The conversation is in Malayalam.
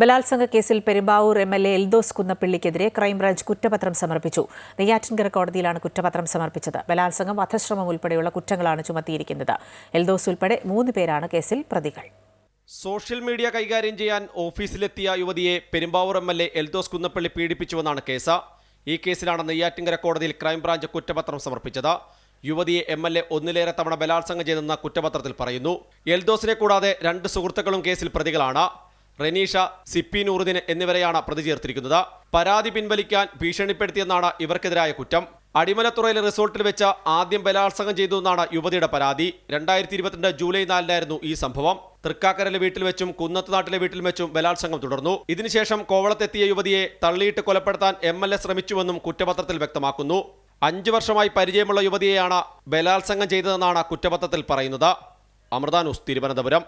ബലാത്സംഗ കേസിൽ Perumbavoor M L A Eldhose കുന്നപ്പിള്ളിക്കെതിരെ crime branch കുറ്റപത്രം സമർപ്പിച്ചു. നെയ്യാറ്റിൻകര കോടതിയിലാണ് കുറ്റപത്രം സമർപ്പിച്ചത്. ബലാത്സംഗം വധശ്രമം ഉൾപ്പെടെയുള്ള കുറ്റങ്ങളാണ് ചുമത്തിയിരിക്കുന്നത്. എൽദോസ് ഉൾപ്പെടെ മൂന്ന് പേരാണ് കേസിൽ പ്രതികൾ. സോഷ്യൽ മീഡിയ കൈകാര്യം ചെയ്യാൻ ഓഫീസിലെത്തിയ യുവതിയെ Perumbavoor M L A Eldhose Kunnappilly പീഡിപ്പിച്ചുവെന്നാണ് case. ഈ കേസിലാണ് നെയ്യാറ്റിങ്കര കോടതിയിൽ ക്രൈംബ്രാഞ്ച് കുറ്റപത്രം സമർപ്പിച്ചത്. യുവതിയെ എം എൽ എ ഒന്നിലേറെ തവണ ബലാത്സംഗം ചെയ്തെന്ന കുറ്റപത്രത്തിൽ പറയുന്നു. എൽദോസിനെ കൂടാതെ രണ്ട് സുഹൃത്തുക്കളും കേസിൽ പ്രതികളാണ്. റെനീഷ സിപ്പി നൂറുദ്ദീൻ എന്നിവരെയാണ് പ്രതി ചേർത്തിരിക്കുന്നത് പരാതി പിൻവലിക്കാൻ ഭീഷണിപ്പെടുത്തിയെന്നാണ് ഇവർക്കെതിരായ കുറ്റം. അടിമലത്തുറയിലെ റിസോർട്ടിൽ വെച്ച് ആദ്യം ബലാത്സംഗം ചെയ്തു എന്നാണ് യുവതിയുടെ പരാതി. രണ്ടായിരത്തി ഇരുപത്തിരണ്ട് ജൂലൈ നാലിനായിരുന്നു ഈ സംഭവം. തൃക്കാക്കരയിലെ വീട്ടിൽ വെച്ചും കുന്നത്ത് നാട്ടിലെ വീട്ടിൽ വെച്ചും ബലാത്സംഗം തുടർന്നു. ഇതിനുശേഷം കോവളത്തെത്തിയ യുവതിയെ തള്ളിയിട്ട് കൊലപ്പെടുത്താൻ എം എൽ എ ശ്രമിച്ചുവെന്നും കുറ്റപത്രത്തിൽ വ്യക്തമാക്കുന്നു. അഞ്ചു വർഷമായി പരിചയമുള്ള യുവതിയെയാണ് ബലാത്സംഗം ചെയ്തതെന്നാണ് കുറ്റപത്രത്തിൽ പറയുന്നത്. അമൃത തിരുവനന്തപുരം.